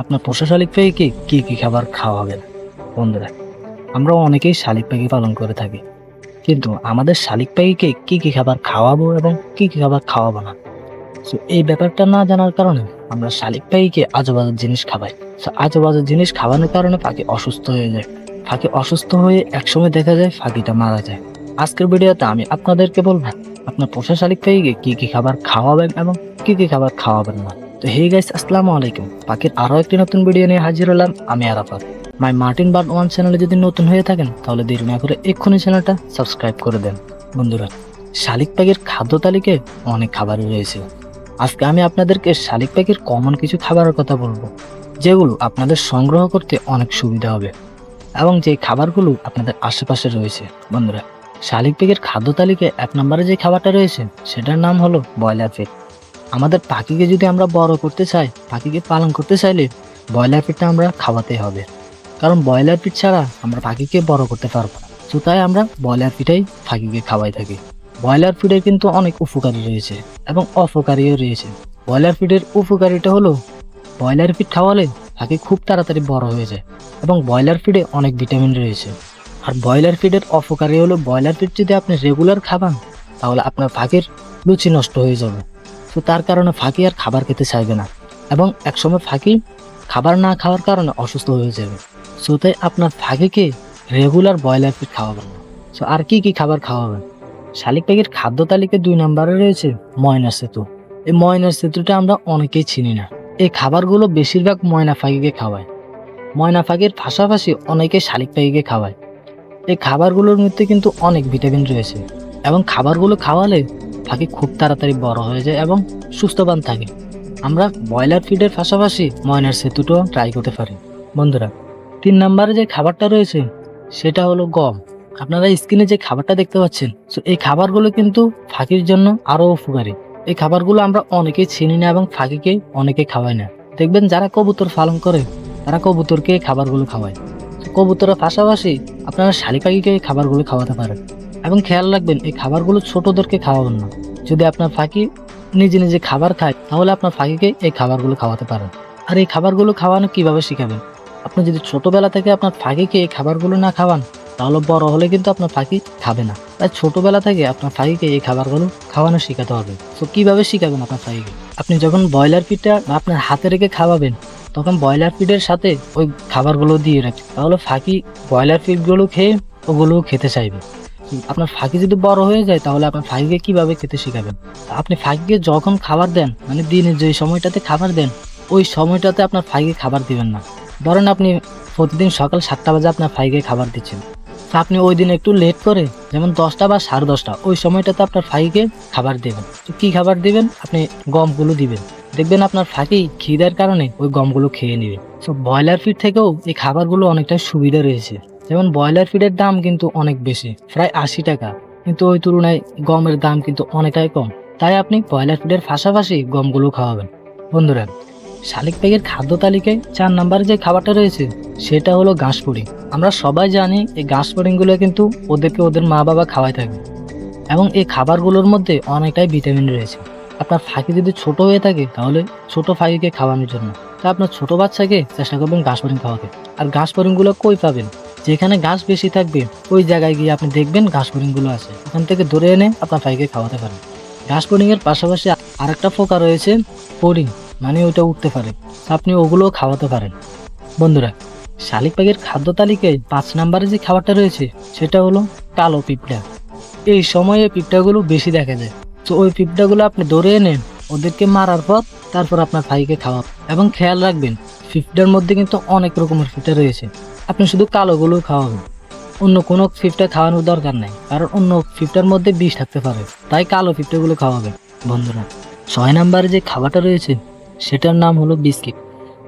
আপনার পোষা শালিক পাখিকে কী কী খাবার খাওয়াবেন বন্ধুরা আমরা অনেকেই শালিক পাখি পালন করে থাকি। কিন্তু আমাদের শালিক পাখিকে কী কী খাবার খাওয়াবো এবং কী কী খাবার খাওয়াবো না? সো এই ব্যাপারটা না জানার কারণে আমরা শালিক পাখিকে আজেবাজে জিনিস খাওয়াই তো আজেবাজে জিনিস খাওয়ানোর কারণে পাখি অসুস্থ হয়ে যায়। পাখি অসুস্থ হয়ে একসময় দেখা যায় পাখিটা মারা যায়। আজকের ভিডিওতে আমি আপনাদেরকে বলব, আপনার পোষা শালিক পাখিকে কী কী খাবার খাওয়াবেন এবং কী কী খাবার খাওয়াবেন না? তো হে গাইস আসসালামু আলাইকুম। পাখির আরও একটি নতুন ভিডিও নিয়ে হাজির হলাম আমি Arafat. My Martin bird one চ্যানেলে যদি নতুন হয়ে থাকেন, তাহলে দেরি না করে এক্ষুনি চ্যানেলটা সাবস্ক্রাইব করে দেন। বন্ধুরা, শালিক পাখির খাদ্য তালিকায় অনেক খাবারই রয়েছে। আজকে আমি আপনাদেরকে শালিক পাখির কমন কিছু খাবারের কথা বলব, যেগুলো আপনাদের সংগ্রহ করতে অনেক সুবিধা হবে এবং যে খাবারগুলো আপনাদের আশেপাশে রয়েছে। বন্ধুরা, শালিক পাখির খাদ্য তালিকায় এক নম্বরে যে খাবারটা রয়েছে, সেটার নাম হলো ব্রয়লার ফিট আমাদের পাখিকে যদি আমরা বড় করতে চাই, পাখিকে পালন করতে চাইলে ব্রয়লার ফিটটা আমরা খাওয়াতে হবে। কারণ ব্রয়লার ফিট ছাড়া আমরা পাখিকে বড় করতে পারব তো তাই আমরা ব্রয়লার ফিটাই পাখিকে খাওয়াই থাকি। ব্রয়লার ফিডের কিন্তু অনেক উপকারী রয়েছে এবং অপকারীও রয়েছে। ব্রয়লার ফিডের উপকারিতা হলো, ব্রয়লার ফিড খাওয়ালে পাখি খুব তাড়াতাড়ি বড় হয়ে যায় এবং ব্রয়লার ফিডে অনেক ভিটামিন রয়েছে। আর ব্রয়লার ফিডের অপকারী হলো, ব্রয়লার ফিড যদি আপনি রেগুলার খাবান, তাহলে আপনার পাখির রুচি নষ্ট হয়ে যাবে। তো তার কারণে ফাঁকি আর খাবার খেতে চাইবে না। এবং একসময় ফাঁকি খাবার না খাওয়ার কারণে অসুস্থ হয়ে যাবে। সো তাই আপনার ফাঁকিকে রেগুলার ব্রয়লার ফিড খাওয়াবেন। সো আর কি কি খাবার খাওয়াবেন? শালিক পাখির খাদ্য তালিকায় দুই নম্বরে রয়েছে ময়না সেতু। এই ময়নার সেতুটা আমরা অনেকেই চিনি না। এই খাবারগুলো বেশিরভাগ ময়না পাখিকে খাওয়ায়। ময়না পাখির পাশাপাশি অনেকে শালিক পাখিকে খাওয়ায়। এই খাবারগুলোর মধ্যে কিন্তু অনেক ভিটামিন রয়েছে। এবং খাবারগুলো খাওয়ালে পাখি খুব তাড়াতাড়ি বড় হয়ে যায় এবং সুস্থবান থাকে। আমরা ব্রয়লার ফিডের পাশাপাশি ময়নার সেতুটাও ট্রাই করতে পারি। বন্ধুরা, তিন নম্বরে যে খাবারটা রয়েছে, সেটা হলো গম। আপনারা স্ক্রিনে যে খাবারটা দেখতে পাচ্ছেন তো এই খাবারগুলো কিন্তু ফাঁকির জন্য আরও উপকারী। এই খাবারগুলো আমরা অনেকেই চিনি না এবং ফাঁকিকে অনেকে খাওয়াই না। দেখবেন যারা কবুতর পালন করে, তারা কবুতরকে খাবারগুলো খাওয়ায়। কবুতরের পাশাপাশি আপনারা শালি পাখিকে খাবারগুলো খাওয়াতে পারেন। এবং খেয়াল রাখবেন, এই খাবারগুলো ছোটদেরকে খাওয়াবেন না। যদি আপনার ফাঁকি নিজে নিজে খাবার খায়, তাহলে আপনার ফাঁকিকে এই খাবারগুলো খাওয়াতে পারেন। আর এই খাবারগুলো খাওয়ানো কীভাবে শিখাবেন? আপনি যদি ছোটবেলা থেকে আপনার ফাঁকিকে এই খাবারগুলো না খাওয়ান, তাহলে বড় হলে কিন্তু আপনার ফাঁকি খাবে না। তাই ছোটবেলা থেকে আপনার ফাঁকিকে এই খাবারগুলো খাওয়ানো শেখাতে হবে। তো কীভাবে শিখাবেন আপনার পাখিকে আপনি যখন ব্রয়লার ফিডটা আপনার হাতে রেখে খাওয়াবেন, তখন ব্রয়লার ফিডের সাথে ওই খাবারগুলো দিয়ে রাখবেন। তাহলে ফাঁকি ব্রয়লার ফিডগুলো খেয়ে ওগুলো খেতে চাইবে। আপনার ফাঁকি যদি বড় হয়ে যায়, তাহলে আপনার ফাঁকিকে কীভাবে খেতে শেখাবেন? আপনি ফাঁকিকে যখন খাবার দেন মানে দিনে যে সময়টাতে খাবার দেন, ওই সময়টাতে আপনার ফাঁকিকে খাবার দিবেন না। ধরেন আপনি প্রতিদিন সকাল সাতটা বাজে আপনার ফাঁকিকে খাবার দিচ্ছেন। তা আপনি ওই দিন একটু লেট করে, যেমন দশটা বা সাড়ে দশটা, ওই সময়টাতে আপনার ফাঁকিকে খাবার দেবেন। তো কী খাবার দিবেন? আপনি গমগুলো দিবেন। দেখবেন আপনার ফাঁকি খিদের কারণে ওই গমগুলো খেয়ে নেবে। তো ব্রয়লার ফিড থেকেও এই খাবারগুলো অনেকটা সুবিধা রয়েছে। যেমন ব্রয়লার ফিডের দাম কিন্তু অনেক বেশি, প্রায় আশি টাকা। কিন্তু ওই তুলনায় গমের দাম কিন্তু অনেকটাই কম। তাই আপনি ব্রয়লার ফিডের পাশাপাশি গমগুলো খাওয়াবেন। বন্ধুরা, শালিক পেগের খাদ্য তালিকায় চার নাম্বারে যে খাবারটা রয়েছে, সেটা হলো ঘাস পুডিং। আমরা সবাই জানি এই ঘাস পুডিংগুলো কিন্তু ওদেরকে ওদের মা বাবা খাওয়াই থাকে। এবং এই খাবারগুলোর মধ্যে অনেকটাই ভিটামিন রয়েছে। আপনার ফাঁকি যদি ছোট হয়ে থাকে, তাহলে ছোট ফাঁকিকে খাওয়ানোর জন্য। তা আপনার ছোট বাচ্চাকে চেষ্টা করবেন ঘাস পুডিং খাওয়াতে। আর ঘাস পুডিংগুলো কই পাবেন? যেখানে ঘাস বেশি থাকবে, ওই জায়গায় গিয়ে আপনি দেখবেন ঘাস পুডিংগুলো আছে। ওখান থেকে ধরে এনে আপনার ভাইকে খাওয়াতে পারেন। ঘাস এর পাশাপাশি আরেকটা ফোকা রয়েছে, পুডিং মানে ওইটা উঠতে পারে। আপনি ওগুলোও খাওয়াতে পারেন। বন্ধুরা, শালিক পাখির খাদ্য তালিকায় পাঁচ নম্বরে যে খাবারটা রয়েছে, সেটা হলো কালো পিঁপড়া। এই সময়ে পিঁপড়াগুলো বেশি দেখা যায়। তো ওই পিঁপড়াগুলো আপনি ধরে এনে ওদেরকে মারার পর তারপর আপনার ভাইকে খাওয়ান এবং খেয়াল রাখবেন পিঁপড়ার মধ্যে কিন্তু অনেক রকমের ফিফটা রয়েছে। আপনি শুধু কালোগুলো খাওয়াবেন। অন্য কোনো ফিফটা খাওয়ানোর দরকার নেই, কারণ অন্য ফিফটার মধ্যে বিষ থাকতে পারে। তাই কালো ফিফটাগুলো খাওয়াবেন। বন্ধুরা, ছয় নম্বরে যে খাবারটা রয়েছে, সেটার নাম হলো বিস্কিট।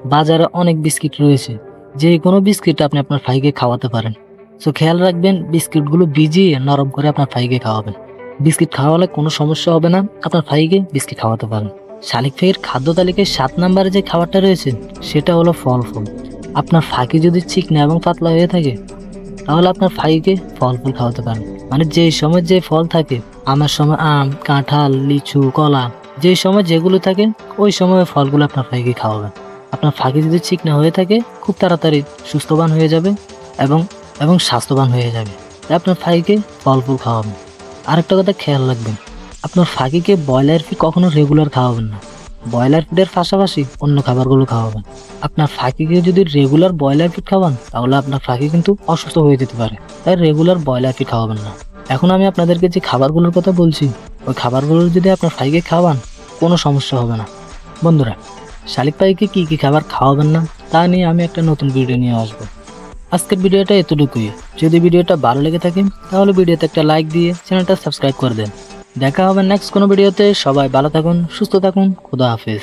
বাজারে অনেক বিস্কিট রয়েছে। যে কোনো বিস্কিট আপনি আপনার ভাইকে খাওয়াতে পারেন। সো খেয়াল রাখবেন, বিস্কিটগুলো ভিজিয়ে নরম করে আপনার ভাইকে খাওয়াবেন। বিস্কিট খাওয়ালে কোনো সমস্যা হবে না, আপনার ভাইকে বিস্কিট খাওয়াতে পারেন। শালিক ভাইয়ের খাদ্য তালিকায় সাত নম্বরে যে খাবারটা রয়েছে, সেটা হলো ফল ফুল আপনার ফাঁকি যদি চিকনা এবং পাতলা হয়ে থাকে, তাহলে আপনার ফাইকে ফল ফুল খাওয়াতে পারেন। মানে যে সময় যে ফল থাকে, আমার সময় আম, কাঁঠাল, লিচু, কলা, যে সময় যেগুলো থাকে, ওই সময় ফলগুলো আপনার ফাইকে খাওয়াবেন। আপনার ফাঁকি যদি চিকনা হয়ে থাকে, খুব তাড়াতাড়ি সুস্থবান হয়ে যাবে এবং এবং স্বাস্থ্যবান হয়ে যাবে। আপনার ফাঁকিকে ফল ফুল খাওয়াবেন। আরেকটা কথা খেয়াল রাখবেন আপনার ফাঁকিকে ব্রয়লার ফিড কখনো রেগুলার খাওয়াবেন না। ব্রয়লার ফিডের পাশাপাশি অন্য খাবারগুলো খাওয়াবেন। আপনার ফাঁকিকে যদি রেগুলার ব্রয়লার ফিড খাওয়ান, তাহলে আপনার ফাঁকি কিন্তু অসুস্থ হয়ে যেতে পারে। তাই রেগুলার ব্রয়লার ফিড খাওয়াবেন না। এখন আমি আপনাদেরকে যে খাবারগুলোর কথা বলছি, ওই খাবারগুলো যদি আপনার ফাইকে খাওয়ান, কোনো সমস্যা হবে না। বন্ধুরা, শালিক পাইকে কী কী খাবার খাওয়াবেন না, তা নিয়ে আমি একটা নতুন ভিডিও নিয়ে আসব। আজকের ভিডিওটা এতটুকুই। যদি ভিডিওটা ভালো লেগে থাকে, তাহলে ভিডিওতে একটা লাইক দিয়ে চ্যানেলটা সাবস্ক্রাইব করে দেন। দেখা হবে নেক্সট কোনো ভিডিওতে সবাই ভালো থাকুন সুস্থ থাকুন খুদা হাফেজ।